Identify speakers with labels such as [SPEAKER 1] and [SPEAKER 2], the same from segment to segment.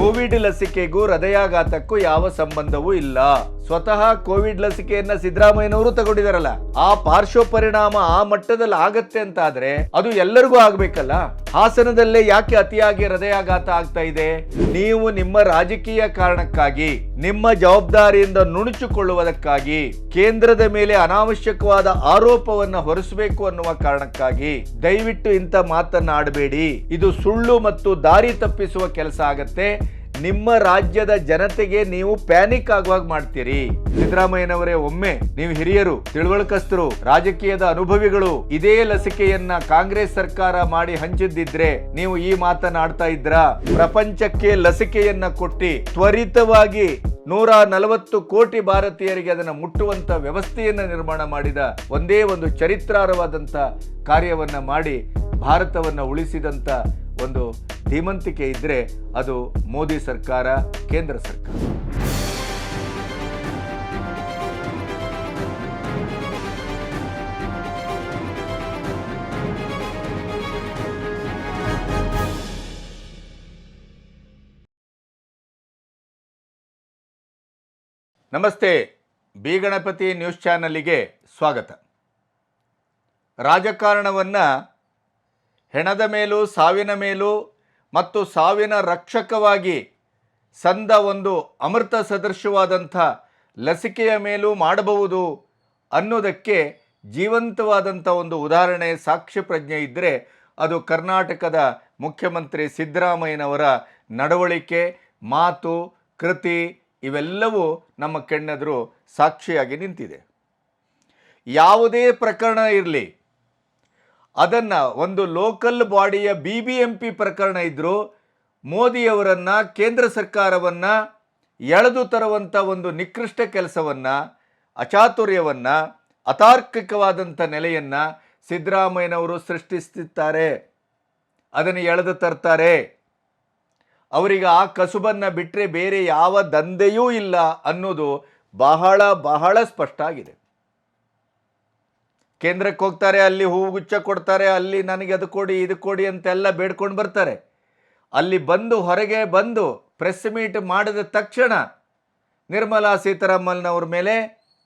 [SPEAKER 1] Covid ಲಸಿಕೆಗೂ ಹೃದಯಾಘಾತಕ್ಕೂ ಯಾವ ಸಂಬಂಧವೂ ಇಲ್ಲ. ಸ್ವತಃ ಕೋವಿಡ್ ಲಸಿಕೆಯನ್ನ ಸಿದ್ದರಾಮಯ್ಯನವರು ತಗೊಂಡಿದಾರಲ್ಲ, ಆ ಪಾರ್ಶ್ವ ಪರಿಣಾಮ ಆ ಮಟ್ಟದಲ್ಲಿ ಆಗತ್ತೆ ಅಂತ ಆದ್ರೆ ಅದು ಎಲ್ಲರಿಗೂ ಆಗ್ಬೇಕಲ್ಲ? ಹಾಸನದಲ್ಲೇ ಯಾಕೆ ಅತಿಯಾಗಿ ಹೃದಯಾಘಾತ ಆಗ್ತಾ ಇದೆ? ನೀವು ನಿಮ್ಮ ರಾಜಕೀಯ ಕಾರಣಕ್ಕಾಗಿ, ನಿಮ್ಮ ಜವಾಬ್ದಾರಿಯಿಂದ ನುಣುಚಿಕೊಳ್ಳುವುದಕ್ಕಾಗಿ, ಕೇಂದ್ರದ ಮೇಲೆ ಅನಾವಶ್ಯಕವಾದ ಆರೋಪವನ್ನ ಹೊರಿಸಬೇಕು ಅನ್ನುವ ಕಾರಣಕ್ಕಾಗಿ ದಯವಿಟ್ಟು ಇಂಥ ಮಾತನ್ನ ಆಡಬೇಡಿ. ಇದು ಸುಳ್ಳು ಮತ್ತು ದಾರಿ ತಪ್ಪಿಸುವ ಕೆಲಸ ಆಗತ್ತೆ. ನಿಮ್ಮ ರಾಜ್ಯದ ಜನತೆಗೆ ನೀವು ಪ್ಯಾನಿಕ್ ಆಗುವಾಗ ಮಾಡ್ತೀರಿ. ಸಿದ್ದರಾಮಯ್ಯನವರೇ, ಒಮ್ಮೆ ನೀವು ಹಿರಿಯರು, ತಿಳುವಳಿಕಸ್ತರು, ರಾಜಕೀಯದ ಅನುಭವಿಗಳು, ಇದೇ ಲಸಿಕೆಯನ್ನ ಕಾಂಗ್ರೆಸ್ ಸರ್ಕಾರ ಮಾಡಿ ಹಂಚಿದ್ದಿದ್ರೆ ನೀವು ಈ ಮಾತನಾಡ್ತಾ ಇದ್ರಾ. ಪ್ರಪಂಚಕ್ಕೆ ಲಸಿಕೆಯನ್ನ ಕೊಟ್ಟಿ ತ್ವರಿತವಾಗಿ ನೂರ ನಲವತ್ತು ಕೋಟಿ ಭಾರತೀಯರಿಗೆ ಅದನ್ನು ಮುಟ್ಟುವಂತ ವ್ಯವಸ್ಥೆಯನ್ನು ನಿರ್ಮಾಣ ಮಾಡಿದ ಒಂದೇ ಒಂದು ಚರಿತ್ರಾರವಾದಂಥ ಕಾರ್ಯವನ್ನ ಮಾಡಿ ಭಾರತವನ್ನ ಉಳಿಸಿದಂತ ಒಂದು ಧೀಮಂತಿಕೆ ಇದ್ದರೆ ಅದು ಮೋದಿ ಸರ್ಕಾರ, ಕೇಂದ್ರ ಸರ್ಕಾರ. ನಮಸ್ತೆ, ಬಿ ಗಣಪತಿ ನ್ಯೂಸ್ ಚಾನಲ್ಗೆ ಸ್ವಾಗತ. ರಾಜಕಾರಣವನ್ನು ಹೆಣದ ಮೇಲೂ, ಸಾವಿನ ಮೇಲೂ ಮತ್ತು ಸಾವಿನ ರಕ್ಷಕವಾಗಿ ಸಂದ ಒಂದು ಅಮೃತ ಸದೃಶವಾದಂಥ ಲಸಿಕೆಯ ಮೇಲೂ ಮಾಡಬಹುದು ಅನ್ನೋದಕ್ಕೆ ಜೀವಂತವಾದಂಥ ಒಂದು ಉದಾಹರಣೆ, ಸಾಕ್ಷ್ಯ ಪ್ರಜ್ಞೆ ಇದ್ದರೆ ಅದು ಕರ್ನಾಟಕದ ಮುಖ್ಯಮಂತ್ರಿ ಸಿದ್ದರಾಮಯ್ಯನವರ ನಡವಳಿಕೆ, ಮಾತು, ಕೃತಿ ಇವೆಲ್ಲವೂ ನಮ್ಮ ಕಣ್ಣೆದುರು ಸಾಕ್ಷಿಯಾಗಿ ನಿಂತಿದೆ. ಯಾವುದೇ ಪ್ರಕರಣ ಇರಲಿ ಅದನ್ನು ಒಂದು ಲೋಕಲ್ ಬಾಡಿಯ ಬಿ ಬಿ ಎಂ ಪಿ ಪ್ರಕರಣ ಇದ್ದರೂ ಮೋದಿಯವರನ್ನು ಕೇಂದ್ರ ಸರ್ಕಾರವನ್ನು ಎಳೆದು ತರುವಂಥ ಒಂದು ನಿಕೃಷ್ಟ ಕೆಲಸವನ್ನು, ಅಚಾತುರ್ಯವನ್ನು ಅತಾರ್ಕಿಕವಾದಂಥ ನೆಲೆಯನ್ನು ಸಿದ್ದರಾಮಯ್ಯನವರು ಸೃಷ್ಟಿಸುತ್ತಾರೆ ಅದನ್ನು ಎಳೆದು ತರ್ತಾರೆ. ಅವರಿಗೆ ಆ ಕಸುಬನ್ನು ಬಿಟ್ಟರೆ ಬೇರೆ ಯಾವ ದಂಧೆಯೂ ಇಲ್ಲ ಅನ್ನೋದು ಬಹಳ ಬಹಳ ಸ್ಪಷ್ಟ ಆಗಿದೆ. ಕೇಂದ್ರಕ್ಕೆ ಹೋಗ್ತಾರೆ, ಅಲ್ಲಿ ಹೂಗುಚ್ಚ ಕೊಡ್ತಾರೆ, ಅಲ್ಲಿ ನನಗೆ ಅದು ಕೊಡಿ, ಇದು ಕೊಡಿ ಅಂತೆಲ್ಲ ಬೇಡ್ಕೊಂಡು ಬರ್ತಾರೆ. ಅಲ್ಲಿ ಬಂದು ಹೊರಗೆ ಬಂದು ಪ್ರೆಸ್ ಮೀಟ್ ಮಾಡಿದ ತಕ್ಷಣ ನಿರ್ಮಲಾ ಸೀತಾರಾಮನ್ನವ್ರ ಮೇಲೆ,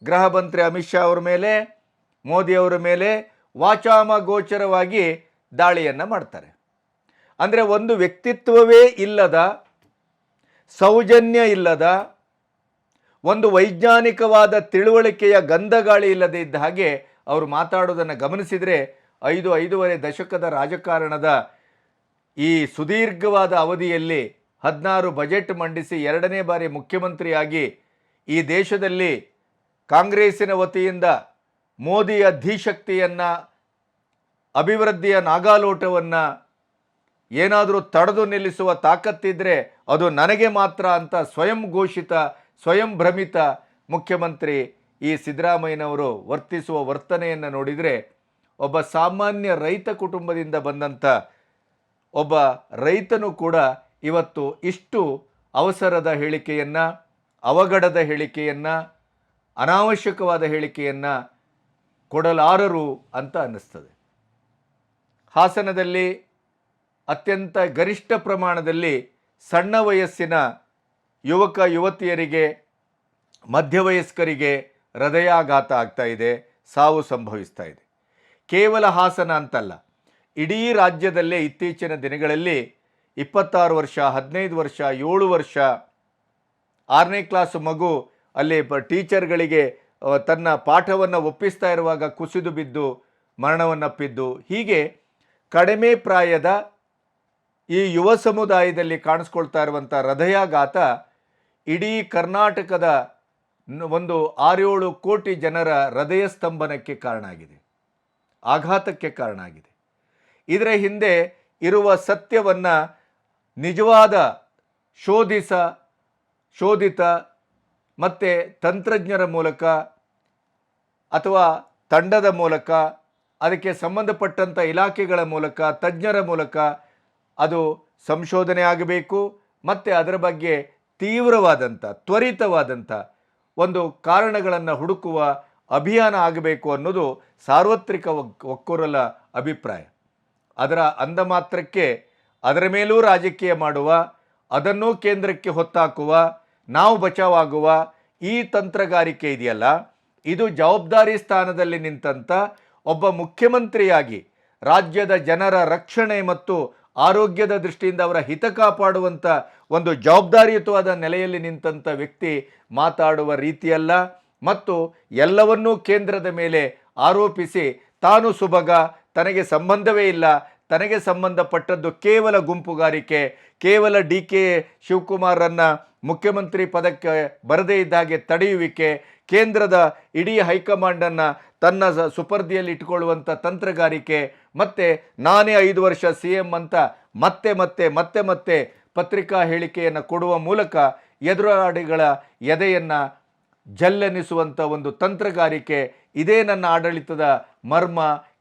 [SPEAKER 1] ಗೃಹ ಮಂತ್ರಿ ಅಮಿತ್ ಶಾ ಅವ್ರ ಮೇಲೆ ಮೋದಿಯವರ ಮೇಲೆ ವಾಚಾಮ ಗೋಚರವಾಗಿ ದಾಳಿಯನ್ನು ಮಾಡ್ತಾರೆ. ಅಂದರೆ ಒಂದು ವ್ಯಕ್ತಿತ್ವವೇ ಇಲ್ಲದ, ಸೌಜನ್ಯ ಇಲ್ಲದ, ಒಂದು ವೈಜ್ಞಾನಿಕವಾದ ತಿಳುವಳಿಕೆಯ ಗಂಧಗಾಳಿ ಇಲ್ಲದೆ ಇದ್ದ ಹಾಗೆ ಅವರು ಮಾತಾಡೋದನ್ನು ಗಮನಿಸಿದರೆ ಐದು ಐದೂವರೆ ದಶಕದ ರಾಜಕಾರಣದ ಈ ಸುದೀರ್ಘವಾದ ಅವಧಿಯಲ್ಲಿ ಹದಿನಾರು ಬಜೆಟ್ ಮಂಡಿಸಿ ಎರಡನೇ ಬಾರಿ ಮುಖ್ಯಮಂತ್ರಿಯಾಗಿ ಈ ದೇಶದಲ್ಲಿ ಕಾಂಗ್ರೆಸ್ಸಿನ ವತಿಯಿಂದ ಮೋದಿಯ ಧೀಶಕ್ತಿಯನ್ನು ಅಭಿವೃದ್ಧಿಯ ನಾಗಾಲೋಟವನ್ನು ಏನಾದರೂ ತಡೆದು ನಿಲ್ಲಿಸುವ ತಾಕತ್ತಿದ್ದರೆ ಅದು ನನಗೆ ಮಾತ್ರ ಅಂತ ಸ್ವಯಂ ಘೋಷಿತ, ಸ್ವಯಂ ಭ್ರಮಿತ ಮುಖ್ಯಮಂತ್ರಿ ಈ ಸಿದ್ದರಾಮಯ್ಯನವರು ವರ್ತಿಸುವ ವರ್ತನೆಯನ್ನು ನೋಡಿದರೆ ಒಬ್ಬ ಸಾಮಾನ್ಯ ರೈತ ಕುಟುಂಬದಿಂದ ಬಂದಂಥ ಒಬ್ಬ ರೈತನು ಕೂಡ ಇವತ್ತು ಇಷ್ಟು ಅವಸರದ ಹೇಳಿಕೆಯನ್ನು, ಅವಘಡದ ಹೇಳಿಕೆಯನ್ನು, ಅನಾವಶ್ಯಕವಾದ ಹೇಳಿಕೆಯನ್ನು ಕೊಡಲಾರರು ಅಂತ ಅನ್ನಿಸ್ತದೆ. ಹಾಸನದಲ್ಲಿ ಅತ್ಯಂತ ಗರಿಷ್ಠ ಪ್ರಮಾಣದಲ್ಲಿ ಸಣ್ಣ ವಯಸ್ಸಿನ ಯುವಕ, ಯುವತಿಯರಿಗೆ, ಮಧ್ಯವಯಸ್ಕರಿಗೆ ಹೃದಯಾಘಾತ ಆಗ್ತಾ ಇದೆ, ಸಾವು ಸಂಭವಿಸ್ತಾ ಇದೆ. ಕೇವಲ ಹಾಸನ ಅಂತಲ್ಲ, ಇಡೀ ರಾಜ್ಯದಲ್ಲೇ ಇತ್ತೀಚಿನ ದಿನಗಳಲ್ಲಿ ಇಪ್ಪತ್ತಾರು ವರ್ಷ, ಹದಿನೈದು ವರ್ಷ, ಏಳು ವರ್ಷ ಆರನೇ ಕ್ಲಾಸ್ ಮಗು ಅಲ್ಲಿ ಟೀಚರ್ಗಳಿಗೆ ತನ್ನ ಪಾಠವನ್ನು ಒಪ್ಪಿಸ್ತಾ ಇರುವಾಗ ಕುಸಿದು ಬಿದ್ದು, ಮರಣವನ್ನಪ್ಪಿದ್ದು, ಹೀಗೆ ಕಡಿಮೆ ಪ್ರಾಯದ ಈ ಯುವ ಸಮುದಾಯದಲ್ಲಿ ಕಾಣಿಸ್ಕೊಳ್ತಾ ಇರುವಂಥ ಹೃದಯಾಘಾತ ಇಡೀ ಕರ್ನಾಟಕದ ಒಂದು ಆರೇಳು ಕೋಟಿ ಜನರ ಹೃದಯ ಸ್ತಂಭನಕ್ಕೆ ಕಾರಣ ಆಗಿದೆ. ಆಘಾತಕ್ಕೆ ಕಾರಣ ಆಗಿದೆ. ಇದರ ಹಿಂದೆ ಇರುವ ಸತ್ಯವನ್ನು ನಿಜವಾದ ಶೋಧಿಸ, ಶೋಧಿತ ಮತ್ತು ತಂತ್ರಜ್ಞರ ಮೂಲಕ ಅಥವಾ ತಂಡದ ಮೂಲಕ, ಅದಕ್ಕೆ ಸಂಬಂಧಪಟ್ಟಂಥ ಇಲಾಖೆಗಳ ಮೂಲಕ, ತಜ್ಞರ ಮೂಲಕ ಅದು ಸಂಶೋಧನೆ ಆಗಬೇಕು, ಮತ್ತು ಅದರ ಬಗ್ಗೆ ತೀವ್ರವಾದಂಥ ತ್ವರಿತವಾದಂಥ ಒಂದು ಕಾರಣಗಳನ್ನು ಹುಡುಕುವ ಅಭಿಯಾನ ಆಗಬೇಕು ಅನ್ನೋದು ಸಾರ್ವತ್ರಿಕ ಒಕ್ಕೂರಲ ಅಭಿಪ್ರಾಯ. ಅದರ ಅಂದ ಮಾತ್ರಕ್ಕೆ ಅದರ ಮೇಲೂ ರಾಜಕೀಯ ಮಾಡುವ, ಅದನ್ನು ಕೇಂದ್ರಕ್ಕೆ ಹೊತ್ತಾಕುವ, ನಾವು ಬಚಾವಾಗುವ ಈ ತಂತ್ರಗಾರಿಕೆ ಇದೆಯಲ್ಲ, ಇದು ಜವಾಬ್ದಾರಿ ಸ್ಥಾನದಲ್ಲಿ ನಿಂತಂಥ ಒಬ್ಬ ಮುಖ್ಯಮಂತ್ರಿಯಾಗಿ ರಾಜ್ಯದ ಜನರ ರಕ್ಷಣೆ ಮತ್ತು ಆರೋಗ್ಯದ ದೃಷ್ಟಿಯಿಂದ ಅವರ ಹಿತ ಕಾಪಾಡುವಂಥ ಒಂದು ಜವಾಬ್ದಾರಿಯುತವಾದ ನೆಲೆಯಲ್ಲಿ ನಿಂತಂಥ ವ್ಯಕ್ತಿ ಮಾತಾಡುವ ರೀತಿಯಲ್ಲ. ಮತ್ತು ಎಲ್ಲವನ್ನೂ ಕೇಂದ್ರದ ಮೇಲೆ ಆರೋಪಿಸಿ ತಾನು ಸುಭಗ, ತನಗೆ ಸಂಬಂಧವೇ ಇಲ್ಲ ತನಗೆ ಸಂಬಂಧಪಟ್ಟದ್ದು ಕೇವಲ ಗುಂಪುಗಾರಿಕೆ, ಕೇವಲ ಡಿ ಕೆ ಶಿವಕುಮಾರನ್ನು ಮುಖ್ಯಮಂತ್ರಿ ಪದಕ್ಕೆ ಬರದೇ ಇದ್ದಾಗೆ ತಡೆಯುವಿಕೆ, ಕೇಂದ್ರದ ಇಡೀ ಹೈಕಮಾಂಡನ್ನು ತನ್ನ ಸುಪರ್ದಿಯಲ್ಲಿ ಇಟ್ಕೊಳ್ಳುವಂಥ ತಂತ್ರಗಾರಿಕೆ, ಮತ್ತು ನಾನೇ ಐದು ವರ್ಷ ಸಿ ಎಂ ಅಂತ ಮತ್ತೆ ಮತ್ತೆ ಮತ್ತೆ ಮತ್ತೆ ಪತ್ರಿಕಾ ಹೇಳಿಕೆಯನ್ನು ಕೊಡುವ ಮೂಲಕ ಎದುರಾಳಿಗಳ ಎದೆಯನ್ನು ಜಲ್ಲೆನಿಸುವಂಥ ಒಂದು ತಂತ್ರಗಾರಿಕೆ, ಇದೇ ನನ್ನ ಆಡಳಿತದ ಮರ್ಮ,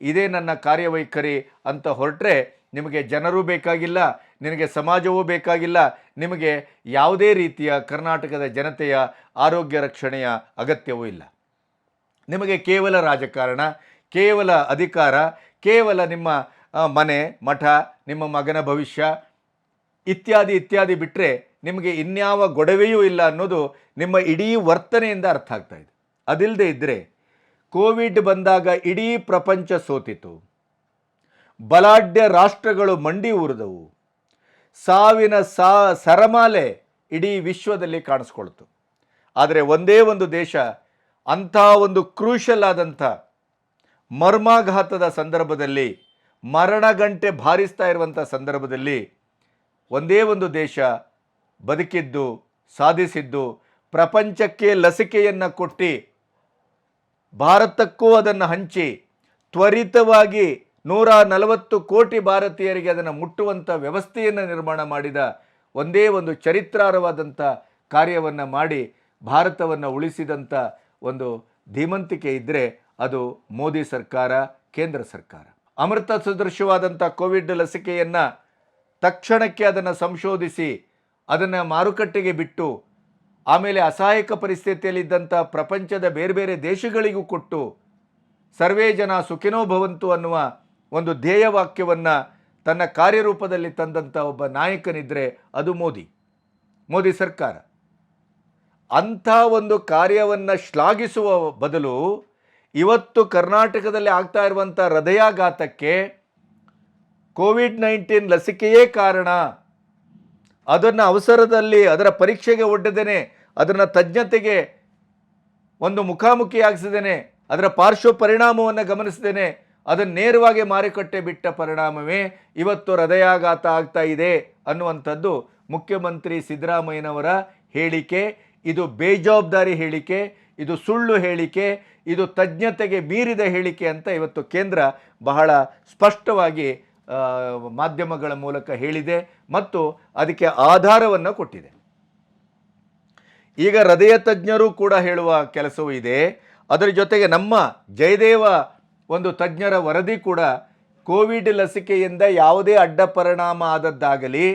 [SPEAKER 1] ಇದೇ ನನ್ನ ಕಾರ್ಯವೈಖರಿ ಅಂತ ಹೊರಟ್ರೆ ನಿಮಗೆ ಜನರೂ ಬೇಕಾಗಿಲ್ಲ, ನಿನಗೆ ಸಮಾಜವೂ ಬೇಕಾಗಿಲ್ಲ, ನಿಮಗೆ ಯಾವುದೇ ರೀತಿಯ ಕರ್ನಾಟಕದ ಜನತೆಯ ಆರೋಗ್ಯ ರಕ್ಷಣೆಯ ಅಗತ್ಯವೂ ಇಲ್ಲ. ನಿಮಗೆ ಕೇವಲ ರಾಜಕಾರಣ, ಕೇವಲ ಅಧಿಕಾರ, ಕೇವಲ ನಿಮ್ಮ ಮನೆ, ಮಠ, ನಿಮ್ಮ ಮಗನ ಭವಿಷ್ಯ, ಇತ್ಯಾದಿ ಇತ್ಯಾದಿ ಬಿಟ್ಟರೆ ನಿಮಗೆ ಇನ್ಯಾವ ಗೊಡವೆಯೂ ಇಲ್ಲ ಅನ್ನೋದು ನಿಮ್ಮ ಇಡೀ ವರ್ತನೆಯಿಂದ ಅರ್ಥ ಆಗ್ತಾ ಇದೆ. ಅದಿಲ್ಲದೆ ಇದ್ದರೆ ಕೋವಿಡ್ ಬಂದಾಗ ಇಡೀ ಪ್ರಪಂಚ ಸೋತಿತು ಬಲಾಢ್ಯ ರಾಷ್ಟ್ರಗಳು ಮಂಡಿ ಊರಿದವು. ಸಾವಿನ ಸಾ, ಸರಮಾಲೆ ಇಡೀ ವಿಶ್ವದಲ್ಲಿ ಕಾಣಿಸ್ಕೊಳ್ತು. ಆದರೆ ಒಂದೇ ಒಂದು ದೇಶ, ಅಂಥ ಒಂದು ಕ್ರೂಷಲ್ ಆದಂಥ ಮರ್ಮಾಘಾತದ ಸಂದರ್ಭದಲ್ಲಿ, ಮರಣಗಂಟೆ ಭಾರಿಸ್ತಾ ಇರುವಂಥ ಸಂದರ್ಭದಲ್ಲಿ ಒಂದೇ ಒಂದು ದೇಶ ಬದುಕಿದ್ದು, ಸಾಧಿಸಿದ್ದು, ಪ್ರಪಂಚಕ್ಕೆ ಲಸಿಕೆಯನ್ನು ಕೊಟ್ಟು, ಭಾರತಕ್ಕೂ ಅದನ್ನು ಹಂಚಿ, ತ್ವರಿತವಾಗಿ ನೂರ ನಲವತ್ತು ಕೋಟಿ ಭಾರತೀಯರಿಗೆ ಅದನ್ನು ಮುಟ್ಟುವಂಥ ವ್ಯವಸ್ಥೆಯನ್ನು ನಿರ್ಮಾಣ ಮಾಡಿದ ಒಂದೇ ಒಂದು ಚರಿತ್ರಾರ್ಹವಾದಂಥ ಕಾರ್ಯವನ್ನು ಮಾಡಿ ಭಾರತವನ್ನು ಉಳಿಸಿದಂಥ ಒಂದು ಧೀಮಂತಿಕೆ ಇದ್ದರೆ ಅದು ಮೋದಿ ಸರ್ಕಾರ, ಕೇಂದ್ರ ಸರ್ಕಾರ. ಅಮೃತ ಸದೃಶವಾದಂಥ ಕೋವಿಡ್ ಲಸಿಕೆಯನ್ನು ತಕ್ಷಣಕ್ಕೆ ಅದನ್ನು ಸಂಶೋಧಿಸಿ ಅದನ್ನು ಮಾರುಕಟ್ಟೆಗೆ ಬಿಟ್ಟು, ಆಮೇಲೆ ಅಸಹಾಯಕ ಪರಿಸ್ಥಿತಿಯಲ್ಲಿದ್ದಂಥ ಪ್ರಪಂಚದ ಬೇರೆ ಬೇರೆ ದೇಶಗಳಿಗೂ ಕೊಟ್ಟು, ಸರ್ವೇ ಜನ ಸುಖಿನೋ ಭವಂತು ಅನ್ನುವ ಒಂದು ಧ್ಯೇಯವಾಕ್ಯವನ್ನು ತನ್ನ ಕಾರ್ಯರೂಪದಲ್ಲಿ ತಂದಂಥ ಒಬ್ಬ ನಾಯಕನಿದ್ದರೆ ಅದು ಮೋದಿ. ಮೋದಿ ಸರ್ಕಾರ. ಅಂಥ ಒಂದು ಕಾರ್ಯವನ್ನು ಶ್ಲಾಘಿಸುವ ಬದಲು ಇವತ್ತು ಕರ್ನಾಟಕದಲ್ಲಿ ಆಗ್ತಾ ಇರುವಂಥ ಹೃದಯಾಘಾತಕ್ಕೆ ಕೋವಿಡ್ ನೈನ್ಟೀನ್ ಲಸಿಕೆಯೇ ಕಾರಣ. ಅದನ್ನು ಅವಸರದಲ್ಲಿ ಅದರ ಪರೀಕ್ಷೆಗೆ ಒಡ್ಡದೇನೆ, ಅದನ್ನು ತಜ್ಞತೆಗೆ ಒಂದು ಮುಖಾಮುಖಿಯಾಗಿಸಿದ್ದೇನೆ ಅದರ ಪಾರ್ಶ್ವ ಪರಿಣಾಮವನ್ನು ಗಮನಿಸಿದ್ದೇನೆ ಅದನ್ನು ನೇರವಾಗಿ ಮಾರುಕಟ್ಟೆ ಬಿಟ್ಟ ಪರಿಣಾಮವೇ ಇವತ್ತು ಹೃದಯಾಘಾತ ಆಗ್ತಾ ಇದೆ ಅನ್ನುವಂಥದ್ದು ಮುಖ್ಯಮಂತ್ರಿ ಸಿದ್ದರಾಮಯ್ಯನವರ ಹೇಳಿಕೆ, ಇದು ಬೇಜವಾಬ್ದಾರಿ ಹೇಳಿಕೆ, ಇದು ಸುಳ್ಳು ಹೇಳಿಕೆ, ಇದು ತಜ್ಞತೆಗೆ ಮೀರಿದ ಹೇಳಿಕೆ ಅಂತ ಇವತ್ತು ಕೇಂದ್ರ ಬಹಳ ಸ್ಪಷ್ಟವಾಗಿ ಮಾಧ್ಯಮಗಳ ಮೂಲಕ ಹೇಳಿದೆ ಮತ್ತು ಅದಕ್ಕೆ ಆಧಾರವನ್ನು ಕೊಟ್ಟಿದೆ. ಈಗ ಹೃದಯ ತಜ್ಞರು ಕೂಡ ಹೇಳುವ ಕೆಲಸವೂ ಇದೆ. ಅದರ ಜೊತೆಗೆ ನಮ್ಮ ಜಯದೇವ ಒಂದು ತಜ್ಞರ ವರದಿ ಕೂಡ ಕೋವಿಡ್ ಲಸಿಕೆಯಿಂದ ಯಾವುದೇ ಅಡ್ಡ ಪರಿಣಾಮ ಆದದ್ದಾಗಲಿ,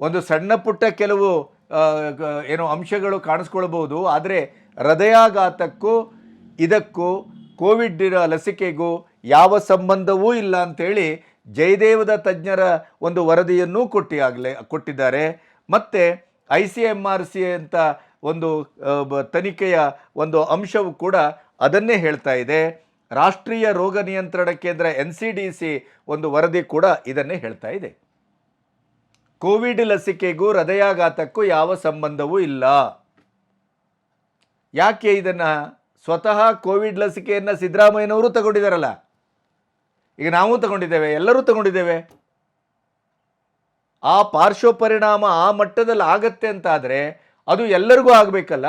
[SPEAKER 1] ಒಂದು ಸಣ್ಣ ಪುಟ್ಟ ಕೆಲವು ಏನು ಅಂಶಗಳು ಕಾಣಿಸ್ಕೊಳ್ಬೋದು ಆದರೆ ಹೃದಯಾಘಾತಕ್ಕೂ ಇದಕ್ಕೂ ಕೋವಿಡ್ ಲಸಿಕೆಗೂ ಯಾವ ಸಂಬಂಧವೂ ಇಲ್ಲ ಅಂಥೇಳಿ ಜಯದೇವದ ತಜ್ಞರ ಒಂದು ವರದಿಯನ್ನೂ ಕೊಟ್ಟಿ ಆಗಲೇ ಕೊಟ್ಟಿದ್ದಾರೆ. ಮತ್ತು I C M R C ಅಂತ ಒಂದು ತನಿಖೆಯ ಒಂದು ಅಂಶವು ಕೂಡ ಅದನ್ನೇ ಹೇಳ್ತಾ ಇದೆ. ರಾಷ್ಟ್ರೀಯ ರೋಗ ನಿಯಂತ್ರಣ ಕೇಂದ್ರ ಎನ್ ಸಿ ಡಿ ಸಿ ಒಂದು ವರದಿ ಕೂಡ ಇದನ್ನೇ ಹೇಳ್ತಾ ಇದೆ. ಕೋವಿಡ್ ಲಸಿಕೆಗೂ ಹೃದಯಾಘಾತಕ್ಕೂ ಯಾವ ಸಂಬಂಧವೂ ಇಲ್ಲ. ಯಾಕೆ ಇದನ್ನು ಸ್ವತಃ ಕೋವಿಡ್ ಲಸಿಕೆಯನ್ನು ಸಿದ್ದರಾಮಯ್ಯನವರು ತಗೊಂಡಿದ್ದಾರಲ್ಲ ಈಗ ನಾವು ತಗೊಂಡಿದ್ದೇವೆ, ಎಲ್ಲರೂ ತಗೊಂಡಿದ್ದೇವೆ. ಆ ಪಾರ್ಶ್ವ ಪರಿಣಾಮ ಆ ಮಟ್ಟದಲ್ಲಿ ಆಗತ್ತೆ ಅಂತಾದರೆ ಅದು ಎಲ್ಲರಿಗೂ ಆಗಬೇಕಲ್ಲ?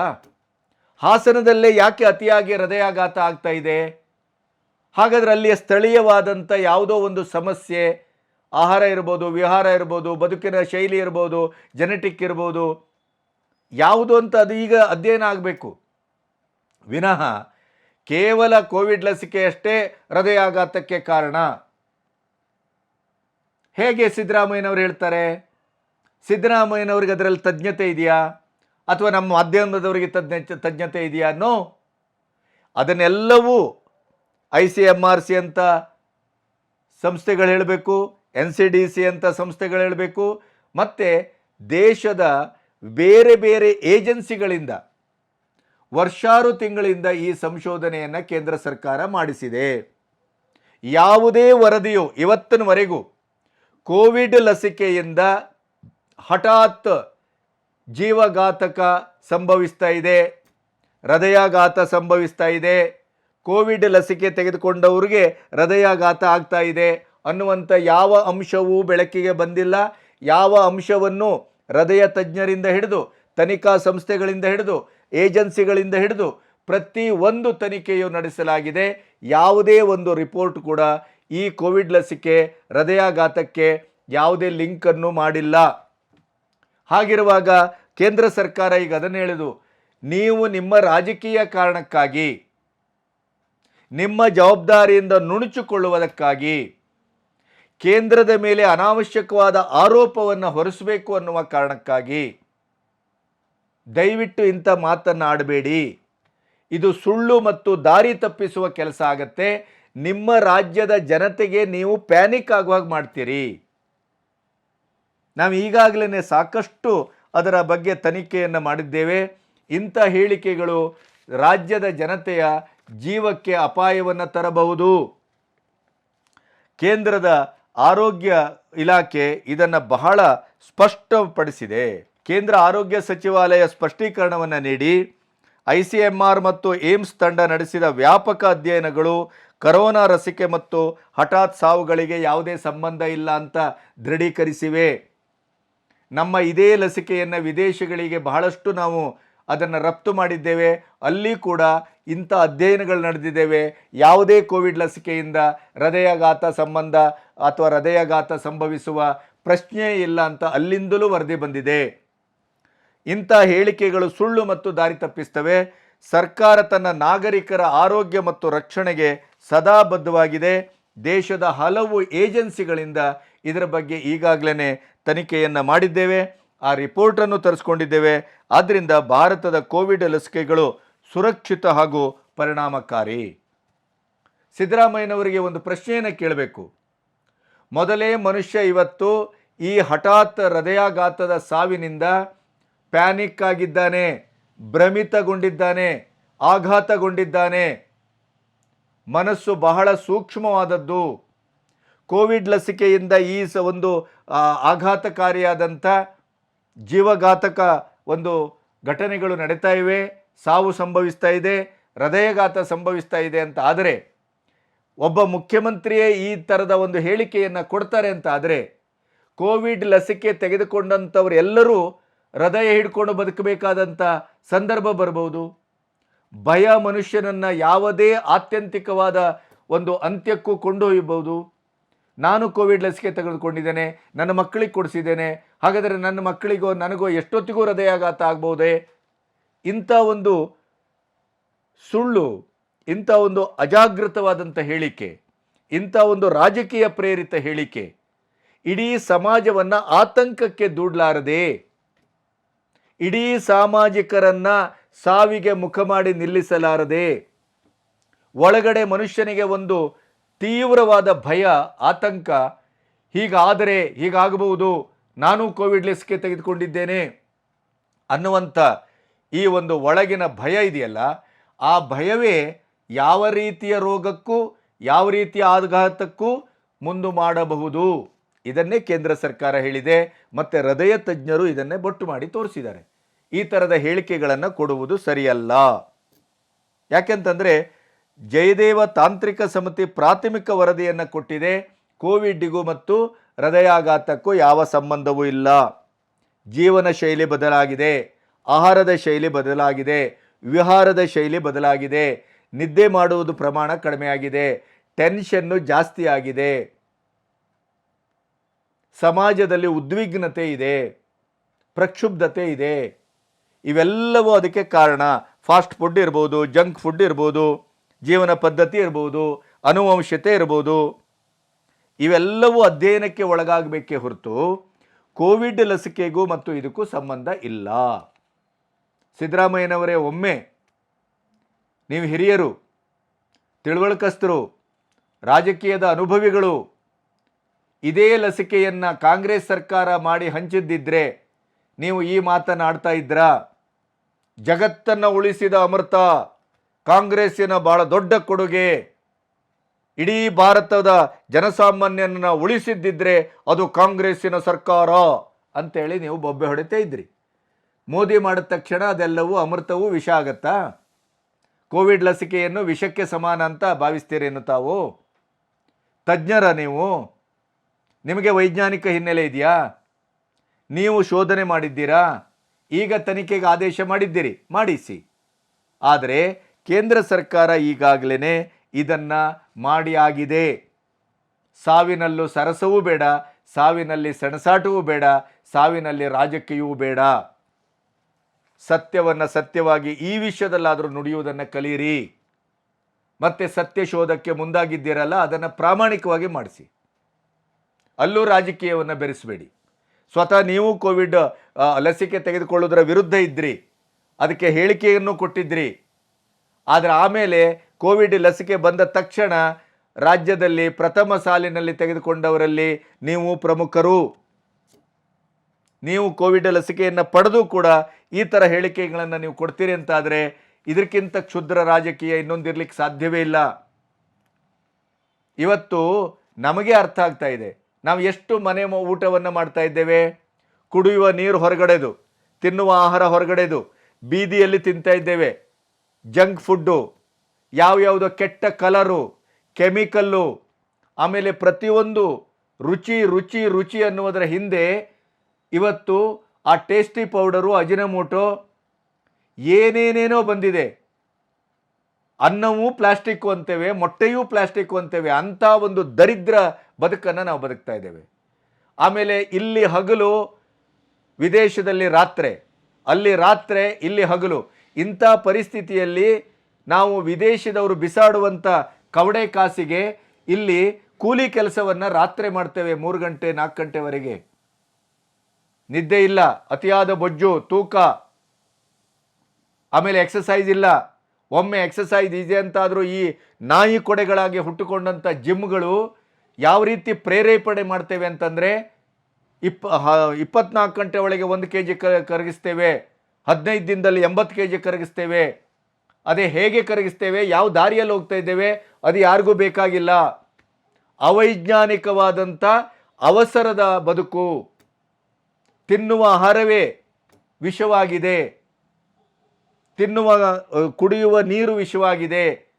[SPEAKER 1] ಹಾಸನದಲ್ಲೇ ಯಾಕೆ ಅತಿಯಾಗಿ ಹೃದಯಾಘಾತ ಆಗ್ತಾ ಇದೆ? ಹಾಗಾದ್ರೆ ಅಲ್ಲಿಯ ಸ್ಥಳೀಯವಾದಂಥ ಯಾವುದೋ ಒಂದು ಸಮಸ್ಯೆ, ಆಹಾರ ಇರ್ಬೋದು, ವಿಹಾರ ಇರ್ಬೋದು, ಬದುಕಿನ ಶೈಲಿ ಇರ್ಬೋದು ಜೆನೆಟಿಕ್ ಇರ್ಬೋದು, ಯಾವುದು ಅಂತ ಅದು ಈಗ ಅಧ್ಯಯನ ಆಗಬೇಕು. ವಿನಃ ಕೇವಲ ಕೋವಿಡ್ ಲಸಿಕೆಯಷ್ಟೇ ಹೃದಯಾಘಾತಕ್ಕೆ ಕಾರಣ. ಹೇಗೆ ಸಿದ್ದರಾಮಯ್ಯನವರು ಹೇಳ್ತಾರೆ? ಸಿದ್ದರಾಮಯ್ಯನವ್ರಿಗೆ ಅದರಲ್ಲಿ ತಜ್ಞತೆ ಇದೆಯಾ? ಅಥವಾ ನಮ್ಮ ಮಾಧ್ಯಮದವರಿಗೆ ತಜ್ಞ, ತಜ್ಞತೆ ಇದೆಯಾ? ನೋ. ಅದನ್ನೆಲ್ಲವೂ I C M R C ಅಂತ ಸಂಸ್ಥೆಗಳು ಹೇಳಬೇಕು, ಎನ್ ಸಿ ಡಿ ಸಿ ಅಂತ ಸಂಸ್ಥೆಗಳು ಹೇಳಬೇಕು, ಮತ್ತು ದೇಶದ ಬೇರೆ ಬೇರೆ ಏಜೆನ್ಸಿಗಳಿಂದ ವರ್ಷಾರು ತಿಂಗಳಿಂದ ಈ ಸಂಶೋಧನೆಯನ್ನು ಕೇಂದ್ರ ಸರ್ಕಾರ ಮಾಡಿಸಿದೆ. ಯಾವುದೇ ವರದಿಯು ಇವತ್ತಿನವರೆಗೂ ಕೋವಿಡ್ ಲಸಿಕೆಯಿಂದ ಹಠಾತ್ ಜೀವಘಾತಕ ಸಂಭವಿಸ್ತಾ ಇದೆ, ಹೃದಯಾಘಾತ ಸಂಭವಿಸ್ತಾ ಇದೆ, ಕೋವಿಡ್ ಲಸಿಕೆ ತೆಗೆದುಕೊಂಡವ್ರಿಗೆ ಹೃದಯಾಘಾತ ಆಗ್ತಾ ಇದೆ ಅನ್ನುವಂಥ ಯಾವ ಅಂಶವೂ ಬೆಳಕಿಗೆ ಬಂದಿಲ್ಲ. ಯಾವ ಅಂಶವನ್ನು ಹೃದಯ ತಜ್ಞರಿಂದ ಹಿಡಿದು ತನಿಖಾ ಸಂಸ್ಥೆಗಳಿಂದ ಹಿಡಿದು ಏಜೆನ್ಸಿಗಳಿಂದ ಹಿಡಿದು ಪ್ರತಿ ಒಂದು ತನಿಖೆಯು ನಡೆಸಲಾಗಿದೆ. ಯಾವುದೇ ಒಂದು ರಿಪೋರ್ಟ್ ಕೂಡ ಈ ಕೋವಿಡ್ ಲಸಿಕೆ ಹೃದಯಾಘಾತಕ್ಕೆ ಯಾವುದೇ ಲಿಂಕನ್ನು ಮಾಡಿಲ್ಲ. ಹಾಗಿರುವಾಗ ಕೇಂದ್ರ ಸರ್ಕಾರ ಈಗ ಅದನ್ನು ಹೇಳಿದು ನೀವು ನಿಮ್ಮ ರಾಜಕೀಯ ಕಾರಣಕ್ಕಾಗಿ, ನಿಮ್ಮ ಜವಾಬ್ದಾರಿಯಿಂದ ನುಣುಚಿಕೊಳ್ಳುವುದಕ್ಕಾಗಿ ಕೇಂದ್ರದ ಮೇಲೆ ಅನಾವಶ್ಯಕವಾದ ಆರೋಪವನ್ನು ಹೊರಿಸಬೇಕು ಅನ್ನುವ ಕಾರಣಕ್ಕಾಗಿ ದಯವಿಟ್ಟು ಇಂಥ ಮಾತನ್ನು ಆಡಬೇಡಿ ಇದು ಸುಳ್ಳು ಮತ್ತು ದಾರಿ ತಪ್ಪಿಸುವ ಕೆಲಸ ಆಗತ್ತೆ. ನಿಮ್ಮ ರಾಜ್ಯದ ಜನತೆಗೆ ನೀವು ಪ್ಯಾನಿಕ್ ಆಗುವಾಗ ಮಾಡ್ತೀರಿ. ನಾವು ಈಗಾಗಲೇ ಸಾಕಷ್ಟು ಅದರ ಬಗ್ಗೆ ತನಿಖೆಯನ್ನು ಮಾಡಿದ್ದೇವೆ. ಇಂಥ ಹೇಳಿಕೆಗಳು ರಾಜ್ಯದ ಜನತೆಯ ಜೀವಕ್ಕೆ ಅಪಾಯವನ್ನು ತರಬಹುದು. ಕೇಂದ್ರದ ಆರೋಗ್ಯ ಇಲಾಖೆ ಇದನ್ನು ಬಹಳ ಸ್ಪಷ್ಟಪಡಿಸಿದೆ. ಕೇಂದ್ರ ಆರೋಗ್ಯ ಸಚಿವಾಲಯ ಸ್ಪಷ್ಟೀಕರಣವನ್ನು ನೀಡಿ ಐ ಮತ್ತು ಏಮ್ಸ್ ತಂಡ ನಡೆಸಿದ ವ್ಯಾಪಕ ಅಧ್ಯಯನಗಳು ಕರೋನಾ ಲಸಿಕೆ ಮತ್ತು ಹಠಾತ್ ಸಾವುಗಳಿಗೆ ಯಾವುದೇ ಸಂಬಂಧ ಇಲ್ಲ ಅಂತ ದೃಢೀಕರಿಸಿವೆ. ನಮ್ಮ ಇದೇ ಲಸಿಕೆಯನ್ನು ವಿದೇಶಗಳಿಗೆ ಬಹಳಷ್ಟು ನಾವು ಅದನ್ನು ರಫ್ತು ಮಾಡಿದ್ದೇವೆ. ಅಲ್ಲಿ ಕೂಡ ಇಂಥ ಅಧ್ಯಯನಗಳು ನಡೆದಿದ್ದೇವೆ. ಯಾವುದೇ ಕೋವಿಡ್ ಲಸಿಕೆಯಿಂದ ಹೃದಯಾಘಾತ ಸಂಬಂಧ ಅಥವಾ ಹೃದಯಾಘಾತ ಸಂಭವಿಸುವ ಪ್ರಶ್ನೆಯೇ ಇಲ್ಲ ಅಂತ ಅಲ್ಲಿಂದಲೂ ವರದಿ ಬಂದಿದೆ. ಇಂಥ ಹೇಳಿಕೆಗಳು ಸುಳ್ಳು ಮತ್ತು ದಾರಿ ತಪ್ಪಿಸ್ತವೆ. ಸರ್ಕಾರ ತನ್ನ ನಾಗರಿಕರ ಆರೋಗ್ಯ ಮತ್ತು ರಕ್ಷಣೆಗೆ ಸದಾ ಬದ್ಧವಾಗಿದೆ. ದೇಶದ ಹಲವು ಏಜೆನ್ಸಿಗಳಿಂದ ಇದರ ಬಗ್ಗೆ ಈಗಾಗಲೇ ತನಿಖೆಯನ್ನು ಮಾಡಿದ್ದೇವೆ. ಆ ರಿಪೋರ್ಟನ್ನು ತರಿಸ್ಕೊಂಡಿದ್ದೇವೆ. ಆದ್ದರಿಂದ ಭಾರತದ ಕೋವಿಡ್ ಲಸಿಕೆಗಳು ಸುರಕ್ಷಿತ ಹಾಗೂ ಪರಿಣಾಮಕಾರಿ. ಸಿದ್ದರಾಮಯ್ಯನವರಿಗೆ ಒಂದು ಪ್ರಶ್ನೆಯನ್ನು ಕೇಳಬೇಕು. ಮೊದಲೇ ಮನುಷ್ಯ ಇವತ್ತು ಈ ಹಠಾತ್ ಹೃದಯಾಘಾತದ ಸಾವಿನಿಂದ ಪ್ಯಾನಿಕ್ ಆಗಿದ್ದಾನೆ, ಭ್ರಮಿತಗೊಂಡಿದ್ದಾನೆ, ಆಘಾತಗೊಂಡಿದ್ದಾನೆ. ಮನಸ್ಸು ಬಹಳ ಸೂಕ್ಷ್ಮವಾದದ್ದು. ಕೋವಿಡ್ ಲಸಿಕೆಯಿಂದ ಈ ಸ ಒಂದು ಆಘಾತಕಾರಿಯಾದಂಥ ಜೀವಘಾತಕ ಒಂದು ಘಟನೆಗಳು ನಡೀತಾ ಇವೆ. ಸಾವು ಸಂಭವಿಸ್ತಾ ಇದೆ, ಹೃದಯಘಾತ ಸಂಭವಿಸ್ತಾ ಇದೆ ಅಂತ ಆದರೆ, ಒಬ್ಬ ಮುಖ್ಯಮಂತ್ರಿಯೇ ಈ ಥರದ ಒಂದು ಹೇಳಿಕೆಯನ್ನು ಕೊಡ್ತಾರೆ ಅಂತ ಆದರೆ, ಕೋವಿಡ್ ಲಸಿಕೆ ತೆಗೆದುಕೊಂಡಂಥವ್ರು ಎಲ್ಲರೂ ಹೃದಯ ಹಿಡ್ಕೊಂಡು ಬದುಕಬೇಕಾದಂಥ ಸಂದರ್ಭ ಬರಬಹುದು. ಭಯ ಮನುಷ್ಯನನ್ನು ಯಾವುದೇ ಆತ್ಯಂತಿಕವಾದ ಒಂದು ಅಂತ್ಯಕ್ಕೂ ಕೊಂಡೊಯ್ಯಬಹುದು. ನಾನು ಕೋವಿಡ್ ಲಸಿಕೆ ತೆಗೆದುಕೊಂಡಿದ್ದೇನೆ, ನನ್ನ ಮಕ್ಕಳಿಗೆ ಕೊಡಿಸಿದ್ದೇನೆ, ಹಾಗಾದರೆ ನನ್ನ ಮಕ್ಕಳಿಗೋ, ನನಗೋ ಎಷ್ಟೊತ್ತಿಗೂ ಹೃದಯಾಘಾತ ಆಗ್ಬೋದೇ ಇಂಥ ಒಂದು ಸುಳ್ಳು, ಇಂಥ ಒಂದು ಅಜಾಗೃತವಾದಂಥ ಹೇಳಿಕೆ, ಇಂಥ ಒಂದು ರಾಜಕೀಯ ಪ್ರೇರಿತ ಹೇಳಿಕೆ, ಇಡೀ ಸಮಾಜವನ್ನು ಆತಂಕಕ್ಕೆ ದೂಡಲಾರದೆ ಇಡೀ ಸಾಮಾಜಿಕರನ್ನ ಸಾವಿಗೆ ಮುಖ ಮಾಡಿ ನಿಲ್ಲಿಸಲಾರದೆ, ಒಳಗಡೆ ಮನುಷ್ಯನಿಗೆ ಒಂದು ತೀವ್ರವಾದ ಭಯ, ಆತಂಕ, ಹೀಗಾದರೆ ಹೀಗಾಗಬಹುದು, ನಾನು ಕೋವಿಡ್ ಲಸಿಕೆ ತೆಗೆದುಕೊಂಡಿದ್ದೇನೆ ಅನ್ನುವಂಥ ಈ ಒಂದು ಒಳಗಿನ ಭಯ ಇದೆಯಲ್ಲ, ಆ ಭಯವೇ ಯಾವ ರೀತಿಯ ರೋಗಕ್ಕೂ, ಯಾವ ರೀತಿಯ ಆಘಾತಕ್ಕೂ ಮುಂದು ಮಾಡಬಹುದು. ಇದನ್ನೇ ಕೇಂದ್ರ ಸರ್ಕಾರ ಹೇಳಿದೆ, ಮತ್ತು ಹೃದಯ ತಜ್ಞರು ಇದನ್ನೇ ಬೊಟ್ಟು ಮಾಡಿ ತೋರಿಸಿದ್ದಾರೆ. ಈ ಥರದ ಹೇಳಿಕೆಗಳನ್ನು ಕೊಡುವುದು ಸರಿಯಲ್ಲ. ಯಾಕೆಂತಂದರೆ ಜಯದೇವ ತಾಂತ್ರಿಕ ಸಮಿತಿ ಪ್ರಾಥಮಿಕ ವರದಿಯನ್ನು ಕೊಟ್ಟಿದೆ. ಕೋವಿಡ್ಗೂ ಮತ್ತು ಹೃದಯಾಘಾತಕ್ಕೂ ಯಾವ ಸಂಬಂಧವೂ ಇಲ್ಲ. ಜೀವನ ಶೈಲಿ ಬದಲಾಗಿದೆ. ಆಹಾರದ ಶೈಲಿ ಬದಲಾಗಿದೆ. ವಿಹಾರದ ಶೈಲಿ ಬದಲಾಗಿದೆ. ನಿದ್ದೆ ಮಾಡುವುದು ಪ್ರಮಾಣ ಕಡಿಮೆಯಾಗಿದೆ. ಟೆನ್ಷನ್ನು ಜಾಸ್ತಿ ಆಗಿದೆ. ಸಮಾಜದಲ್ಲಿ ಉದ್ವಿಗ್ನತೆ ಇದೆ. ಪ್ರಕ್ಷುಬ್ಧತೆ ಇದೆ. ಇವೆಲ್ಲವೂ ಅದಕ್ಕೆ ಕಾರಣ. ಫಾಸ್ಟ್ ಫುಡ್ ಇರ್ಬೋದು, ಜಂಕ್ ಫುಡ್ ಇರ್ಬೋದು, ಜೀವನ ಪದ್ಧತಿ ಇರ್ಬೋದು, ಅನುವಂಶತೆ ಇರ್ಬೋದು. ಇವೆಲ್ಲವೂ ಅಧ್ಯಯನಕ್ಕೆ ಒಳಗಾಗಬೇಕೇ ಹೊರತು ಕೋವಿಡ್ ಲಸಿಕೆಗೂ ಮತ್ತು ಇದಕ್ಕೂ ಸಂಬಂಧ ಇಲ್ಲ. ಸಿದ್ದರಾಮಯ್ಯನವರೇ, ಒಮ್ಮೆ ನೀವು ಹಿರಿಯರು, ತಿಳುವಳಿಕಸ್ತರು, ರಾಜಕೀಯದ ಅನುಭವಿಗಳು, ಇದೇ ಲಸಿಕೆಯನ್ನು ಕಾಂಗ್ರೆಸ್ ಸರ್ಕಾರ ಮಾಡಿ ಹಂಚಿದ್ದಿದ್ರೆ ನೀವು ಈ ಮಾತನಾಡ್ತಾ ಇದ್ರಾ? ಜಗತ್ತನ್ನು ಉಳಿಸಿದ ಅಮೃತ ಕಾಂಗ್ರೆಸ್ಸಿನ ಬಹಳ ದೊಡ್ಡ ಕೊಡುಗೆ. ಇಡೀ ಭಾರತದ ಜನಸಾಮಾನ್ಯನನ್ನು ಉಳಿಸಿದ್ದಿದ್ರೆ ಅದು ಕಾಂಗ್ರೆಸ್ಸಿನ ಸರ್ಕಾರ ಅಂತೇಳಿ ನೀವು ಬೊಬ್ಬೆ ಹೊಡಿತಾ ಇದ್ರಿ. ಮೋದಿ ಮಾಡಿದ ತಕ್ಷಣ ಅದೆಲ್ಲವೂ ಅಮೃತವೂ ವಿಷ ಆಗತ್ತಾ? ಕೋವಿಡ್ ಲಸಿಕೆಯನ್ನು ವಿಷಕ್ಕೆ ಸಮಾನ ಅಂತ ಭಾವಿಸ್ತೀರೇನು ತಾವು? ತಜ್ಞರ ನೀವು? ನಿಮಗೆ ವೈಜ್ಞಾನಿಕ ಹಿನ್ನೆಲೆ ಇದೆಯಾ? ನೀವು ಶೋಧನೆ ಮಾಡಿದ್ದೀರಾ? ಈಗ ತನಿಖೆಗೆ ಆದೇಶ ಮಾಡಿದ್ದೀರಿ, ಮಾಡಿಸಿ. ಆದರೆ ಕೇಂದ್ರ ಸರ್ಕಾರ ಈಗಾಗಲೇ ಇದನ್ನು ಮಾಡಿ ಆಗಿದೆ. ಸಾವಿನಲ್ಲೂ ಸರಸವೂ ಬೇಡ, ಸಾವಿನಲ್ಲಿ ಸೆಣಸಾಟವೂ ಬೇಡ, ಸಾವಿನಲ್ಲಿ ರಾಜಕೀಯವೂ ಬೇಡ. ಸತ್ಯವನ್ನು ಸತ್ಯವಾಗಿ ಈ ವಿಷಯದಲ್ಲಾದರೂ ನುಡಿಯುವುದನ್ನು ಕಲಿಯಿರಿ. ಮತ್ತೆ ಸತ್ಯ ಶೋಧಕ್ಕೆ ಮುಂದಾಗಿದ್ದೀರಲ್ಲ, ಅದನ್ನು ಪ್ರಾಮಾಣಿಕವಾಗಿ ಮಾಡಿಸಿ. ಅಲ್ಲೂ ರಾಜಕೀಯವನ್ನು ಬೆರೆಸಬೇಡಿ. ಸ್ವತಃ ನೀವು ಕೋವಿಡ್ ಲಸಿಕೆ ತೆಗೆದುಕೊಳ್ಳೋದರ ವಿರುದ್ಧ ಇದ್ದಿರಿ ಅದಕ್ಕೆ ಹೇಳಿಕೆಯನ್ನು ಕೊಟ್ಟಿದ್ರಿ. ಆದರೆ ಆಮೇಲೆ ಕೋವಿಡ್ ಲಸಿಕೆ ಬಂದ ತಕ್ಷಣ ರಾಜ್ಯದಲ್ಲಿ ಪ್ರಥಮ ಸಾಲಿನಲ್ಲಿ ತೆಗೆದುಕೊಂಡವರಲ್ಲಿ ನೀವು ಪ್ರಮುಖರು. ನೀವು ಕೋವಿಡ್ ಲಸಿಕೆಯನ್ನು ಪಡೆದು ಕೂಡ ಈ ಥರ ಹೇಳಿಕೆಗಳನ್ನು ನೀವು ಕೊಡ್ತೀರಿ ಅಂತಾದರೆ ಇದಕ್ಕಿಂತ ಕ್ಷುದ್ರ ರಾಜಕೀಯ ಇನ್ನೊಂದಿರಲಿಕ್ಕೆ ಸಾಧ್ಯವೇ ಇಲ್ಲ. ಇವತ್ತು ನಮಗೆ ಅರ್ಥ ಆಗ್ತಾ ಇದೆ. ನಾವು ಎಷ್ಟು ಮನೆ ಊಟವನ್ನು ಮಾಡ್ತಾ ಇದ್ದೇವೆ? ಕುಡಿಯುವ ನೀರು ಹೊರಗಡೆದು, ತಿನ್ನುವ ಆಹಾರ ಹೊರಗಡೆದು, ಬೀದಿಯಲ್ಲಿ ತಿಂತಾ ಇದ್ದೇವೆ. ಜಂಕ್ ಫುಡ್ಡು ಯಾವ್ಯಾವುದೋ ಕೆಟ್ಟ ಕಲರು, ಕೆಮಿಕಲ್ಲು, ಆಮೇಲೆ ಪ್ರತಿಯೊಂದು ರುಚಿ ರುಚಿ ರುಚಿ ಅನ್ನುವುದರ ಹಿಂದೆ ಇವತ್ತು ಆ ಟೇಸ್ಟಿ ಪೌಡರು, ಅಜಿನಮೋಟೋ ಏನೇನೇನೋ ಬಂದಿದೆ. ಅನ್ನವೂ ಪ್ಲಾಸ್ಟಿಕ್ ಅಂತೇವೆ, ಮೊಟ್ಟೆಯೂ ಪ್ಲಾಸ್ಟಿಕ್ ಅಂತೇವೆ, ಅಂಥ ಒಂದು ದರಿದ್ರ ಬದುಕನ್ನು ನಾವು ಬದುಕ್ತಾ ಇದ್ದೇವೆ. ಆಮೇಲೆ ಇಲ್ಲಿ ಹಗಲು ವಿದೇಶದಲ್ಲಿ ರಾತ್ರೆ, ಅಲ್ಲಿ ರಾತ್ರೆ, ಇಲ್ಲಿ ಹಗಲು. ಇಂಥ ಪರಿಸ್ಥಿತಿಯಲ್ಲಿ ನಾವು ವಿದೇಶದವರು ಬಿಸಾಡುವಂಥ ಕವಡೆ ಕಾಸಿಗೆ ಇಲ್ಲಿ ಕೂಲಿ ಕೆಲಸವನ್ನು ರಾತ್ರಿ ಮಾಡ್ತೇವೆ ಮೂರು ಗಂಟೆ, ನಾಲ್ಕು ಗಂಟೆವರೆಗೆ. ನಿದ್ದೆ ಇಲ್ಲ, ಅತಿಯಾದ ಬೊಜ್ಜು, ತೂಕ. ಆಮೇಲೆ ಎಕ್ಸಸೈಸ್ ಇಲ್ಲ. ಒಮ್ಮೆ ಎಕ್ಸಸೈಸ್ ಇದೆ ಅಂತಾದರೂ ಈ ನಾಯಿ ಕೊಡೆಗಳಾಗಿ ಹುಟ್ಟುಕೊಂಡಂಥ ಜಿಮ್ಗಳು ಯಾವ ರೀತಿ ಪ್ರೇರೇಪಣೆ ಮಾಡ್ತೇವೆ ಅಂತಂದರೆ ಇಪ್ಪ, ಹ- ಇಪ್ಪತ್ನಾಲ್ಕು ಗಂಟೆ ಒಳಗೆ ಒಂದು ಕೆ ಜಿ ಕರಗಿಸ್ತೇವೆ. ಹದಿನೈದು ದಿನದಲ್ಲಿ ಎಂಬತ್ತು ಕೆ ಜಿ ಕರಗಿಸ್ತೇವೆ. ಅದೇ ಹೇಗೆ ಕರಗಿಸ್ತೇವೆ? ಯಾವ ದಾರಿಯಲ್ಲಿ ಹೋಗ್ತಾ ಇದ್ದೇವೆ? ಅದು ಯಾರಿಗೂ ಬೇಕಾಗಿಲ್ಲ. ಅವೈಜ್ಞಾನಿಕವಾದಂಥ ಅವಸರದ ಬದುಕು. ತಿನ್ನುವ ಆಹಾರವೇ ವಿಷವಾಗಿದೆ. ತಿನ್ನುವ ಕುಡಿಯುವ ನೀರು ವಿಷವಾಗಿದೆ.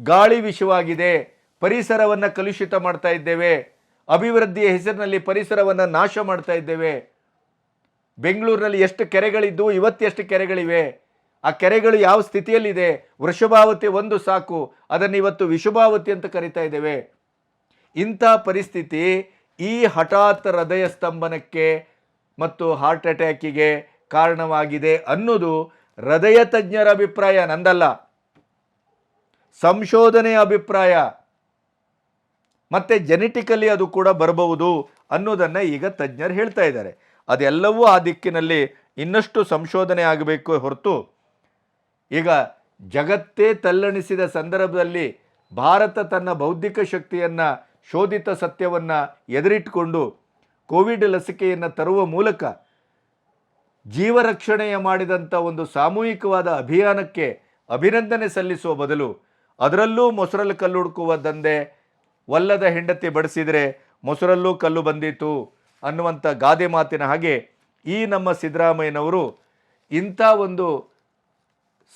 [SPEAKER 1] ಗಾಳಿ ವಿಷವಾಗಿದೆ. ಪರಿಸರವನ್ನು ಕಲುಷಿತ ಮಾಡ್ತಾ ಇದ್ದೇವೆ. ಅಭಿವೃದ್ಧಿಯ ಹೆಸರಿನಲ್ಲಿ ಪರಿಸರವನ್ನು ನಾಶ ಮಾಡ್ತಾ ಇದ್ದೇವೆ. ಬೆಂಗಳೂರಿನಲ್ಲಿ ಎಷ್ಟು ಕೆರೆಗಳಿದ್ದು ಇವತ್ತೆಷ್ಟು ಕೆರೆಗಳಿವೆ. ಆ ಕೆರೆಗಳು ಯಾವ ಸ್ಥಿತಿಯಲ್ಲಿದೆ? ವೃಷಭಾವತಿ ಒಂದು ಸಾಕು. ಅದನ್ನು ಇವತ್ತು ವಿಷಭಾವತಿ ಅಂತ ಕರಿತಾ ಇದ್ದೇವೆ. ಇಂಥ ಪರಿಸ್ಥಿತಿ ಈ ಹಠಾತ್ ಹೃದಯ ಸ್ತಂಭನಕ್ಕೆ ಮತ್ತು ಹಾರ್ಟ್ ಅಟ್ಯಾಕಿಗೆ ಕಾರಣವಾಗಿದೆ ಅನ್ನೋದು ಹೃದಯ ತಜ್ಞರ ಅಭಿಪ್ರಾಯ, ನಂದಲ್ಲ. ಸಂಶೋಧನೆಯ ಅಭಿಪ್ರಾಯ. ಮತ್ತೆ ಜೆನೆಟಿಕಲಿ ಅದು ಕೂಡ ಬರಬಹುದು ಅನ್ನೋದನ್ನು ಈಗ ತಜ್ಞರು ಹೇಳ್ತಾ ಇದ್ದಾರೆ. ಅದೆಲ್ಲವೂ ಆ ದಿಕ್ಕಿನಲ್ಲಿ ಇನ್ನಷ್ಟು ಸಂಶೋಧನೆ ಆಗಬೇಕು ಹೊರತು ಈಗ ಜಗತ್ತೇ ತಲ್ಲಣಿಸಿದ ಸಂದರ್ಭದಲ್ಲಿ ಭಾರತ ತನ್ನ ಬೌದ್ಧಿಕ ಶಕ್ತಿಯನ್ನು, ಶೋಧಿತ ಸತ್ಯವನ್ನು ಎದುರಿಟ್ಕೊಂಡು ಕೋವಿಡ್ ಲಸಿಕೆಯನ್ನು ತರುವ ಮೂಲಕ ಜೀವರಕ್ಷಣೆಯ ಮಾಡಿದಂಥ ಒಂದು ಸಾಮೂಹಿಕವಾದ ಅಭಿಯಾನಕ್ಕೆ ಅಭಿನಂದನೆ ಸಲ್ಲಿಸುವ ಬದಲು ಅದರಲ್ಲೂ ಮೊಸರಲ್ಲಿ ಕಲ್ಲು ಹುಡುಕುವ ದಂಧೆ ಒಲ್ಲದ ಹೆಂಡತಿ ಬಡಿಸಿದರೆ ಮೊಸರಲ್ಲೂ ಕಲ್ಲು ಬಂದಿತ್ತು ಅನ್ನುವಂಥ ಗಾದೆ ಮಾತಿನ ಹಾಗೆ ಈ ನಮ್ಮ ಸಿದ್ದರಾಮಯ್ಯನವರು ಇಂಥ ಒಂದು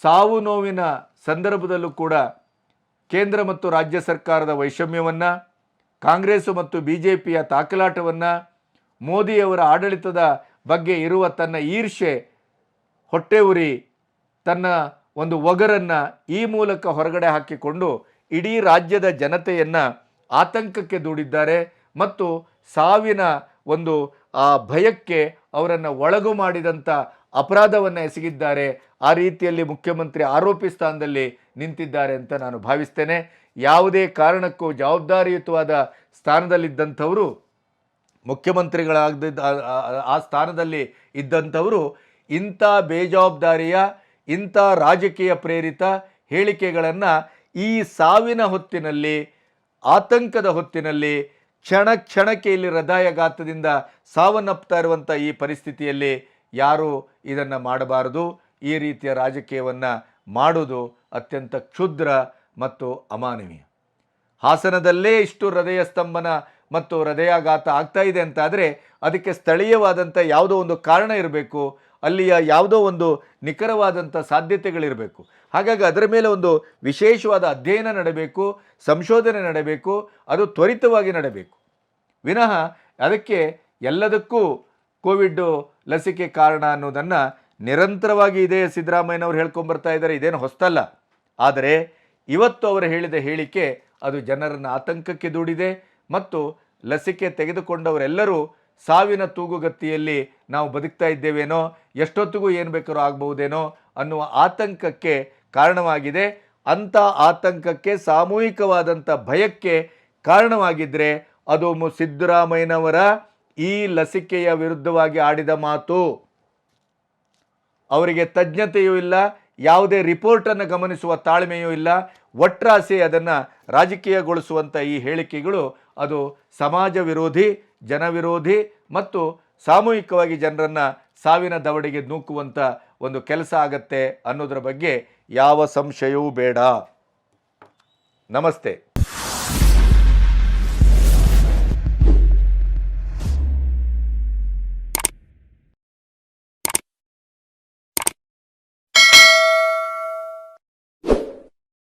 [SPEAKER 1] ಸಾವು ನೋವಿನ ಸಂದರ್ಭದಲ್ಲೂ ಕೂಡ ಕೇಂದ್ರ ಮತ್ತು ರಾಜ್ಯ ಸರ್ಕಾರದ ವೈಷಮ್ಯವನ್ನು, ಕಾಂಗ್ರೆಸ್ ಮತ್ತು ಬಿ ಜೆ ಪಿಯ ತಾಕಲಾಟವನ್ನು, ಮೋದಿಯವರ ಆಡಳಿತದ ಬಗ್ಗೆ ಇರುವ ತನ್ನ ಈರ್ಷೆ ಹೊಟ್ಟೆ ಉರಿ, ತನ್ನ ಒಂದು ಒಗರನ್ನು ಈ ಮೂಲಕ ಹೊರಗಡೆ ಹಾಕಿಕೊಂಡು ಇಡೀ ರಾಜ್ಯದ ಜನತೆಯನ್ನು ಆತಂಕಕ್ಕೆ ದೂಡಿದ್ದಾರೆ ಮತ್ತು ಸಾವಿನ ಒಂದು, ಆ ಭಯಕ್ಕೆ ಅವರನ್ನು ಒಳಗು ಮಾಡಿದಂಥ ಅಪರಾಧವನ್ನು ಎಸಗಿದ್ದಾರೆ. ಆ ರೀತಿಯಲ್ಲಿ ಮುಖ್ಯಮಂತ್ರಿ ಆರೋಪಿ ಸ್ಥಾನದಲ್ಲಿ ನಿಂತಿದ್ದಾರೆ ಅಂತ ನಾನು ಭಾವಿಸ್ತೇನೆ. ಯಾವುದೇ ಕಾರಣಕ್ಕೂ ಜವಾಬ್ದಾರಿಯುತವಾದ ಸ್ಥಾನದಲ್ಲಿದ್ದಂಥವರು ಮುಖ್ಯಮಂತ್ರಿಗಳಾಗದಿದ್ದ ಆ- ಸ್ಥಾನದಲ್ಲಿ ಇದ್ದಂಥವರು ಇಂಥ ಬೇಜವಾಬ್ದಾರಿಯ, ಇಂಥ ರಾಜಕೀಯ ಪ್ರೇರಿತ ಹೇಳಿಕೆಗಳನ್ನು ಈ ಸಾವಿನ ಹೊತ್ತಿನಲ್ಲಿ ಆತಂಕದ ಹೊತ್ತಿನಲ್ಲಿ ಕ್ಷಣ ಕ್ಷಣಕ್ಕೆ ಇಲ್ಲಿ ಹೃದಯಾಘಾತದಿಂದ ಸಾವನ್ನಪ್ತಾ ಇರುವಂಥ ಈ ಪರಿಸ್ಥಿತಿಯಲ್ಲಿ ಯಾರು ಇದನ್ನು ಮಾಡಬಾರದು. ಈ ರೀತಿಯ ರಾಜಕೀಯವನ್ನು ಮಾಡುವುದು ಅತ್ಯಂತ ಕ್ಷುದ್ರ ಮತ್ತು ಅಮಾನವೀಯ. ಹಾಸನದಲ್ಲೇ ಇಷ್ಟು ಹೃದಯ ಸ್ತಂಭನ ಮತ್ತು ಹೃದಯಾಘಾತ ಆಗ್ತಾ ಇದೆ ಅಂತಾದರೆ ಅದಕ್ಕೆ ಸ್ಥಳೀಯವಾದಂಥ ಯಾವುದೋ ಒಂದು ಕಾರಣ ಇರಬೇಕು. ಅಲ್ಲಿಯ ಯಾವುದೋ ಒಂದು ನಿಖರವಾದಂಥ ಸಾಧ್ಯತೆಗಳಿರಬೇಕು. ಹಾಗಾಗಿ ಅದರ ಮೇಲೆ ಒಂದು ವಿಶೇಷವಾದ ಅಧ್ಯಯನ ನಡಬೇಕು, ಸಂಶೋಧನೆ ನಡಬೇಕು, ಅದು ತ್ವರಿತವಾಗಿ ನಡಬೇಕು. ವಿನಃ ಅದಕ್ಕೆ ಎಲ್ಲದಕ್ಕೂ ಕೋವಿಡ್ ಲಸಿಕೆ ಕಾರಣ ಅನ್ನೋದನ್ನು ನಿರಂತರವಾಗಿ ಇದೇ ಸಿದ್ದರಾಮಯ್ಯನವರು ಹೇಳ್ಕೊಂಬರ್ತಾ ಇದ್ದಾರೆ. ಇದೇನು ಹೊಸ್ತಲ್ಲ. ಆದರೆ ಇವತ್ತು ಅವರು ಹೇಳಿದ ಹೇಳಿಕೆ ಅದು ಜನರನ್ನು ಆತಂಕಕ್ಕೆ ದೂಡಿದೆ ಮತ್ತು ಲಸಿಕೆ ತೆಗೆದುಕೊಂಡವರೆಲ್ಲರೂ ಸಾವಿನ ತೂಗುಗತ್ತಿಯಲ್ಲಿ ನಾವು ಬದುಕ್ತಾ ಇದ್ದೇವೇನೋ, ಎಷ್ಟೊತ್ತಿಗೂ ಏನು ಬೇಕಾದ್ರೂ ಆಗಬಹುದೇನೋ ಅನ್ನುವ ಆತಂಕಕ್ಕೆ ಕಾರಣವಾಗಿದೆ. ಅಂಥ ಆತಂಕಕ್ಕೆ, ಸಾಮೂಹಿಕವಾದಂಥ ಭಯಕ್ಕೆ ಕಾರಣವಾಗಿದ್ದರೆ ಅದು ಸಿದ್ದರಾಮಯ್ಯನವರ ಈ ಲಸಿಕೆಯ ವಿರುದ್ಧವಾಗಿ ಆಡಿದ ಮಾತು. ಅವರಿಗೆ ತಜ್ಞತೆಯೂ ಇಲ್ಲ, ಯಾವುದೇ ರಿಪೋರ್ಟನ್ನು ಗಮನಿಸುವ ತಾಳ್ಮೆಯೂ ಇಲ್ಲ. ಒಟ್ರಾಸಿ ಅದನ್ನು ರಾಜಕೀಯಗೊಳಿಸುವಂಥ ಈ ಹೇಳಿಕೆಗಳು ಅದು ಸಮಾಜ ವಿರೋಧಿ ಜನವಿರೋಧಿ ಮತ್ತು ಸಾಮೂಹಿಕವಾಗಿ ಜನರನ್ನು ಸಾವಿನ ದವಡೆಗೆ ನೂಕುವಂಥ ಒಂದು ಕೆಲಸ ಆಗತ್ತೆ ಅನ್ನೋದರ ಬಗ್ಗೆ ಯಾವ ಸಂಶಯವೂ ಬೇಡ. ನಮಸ್ತೆ.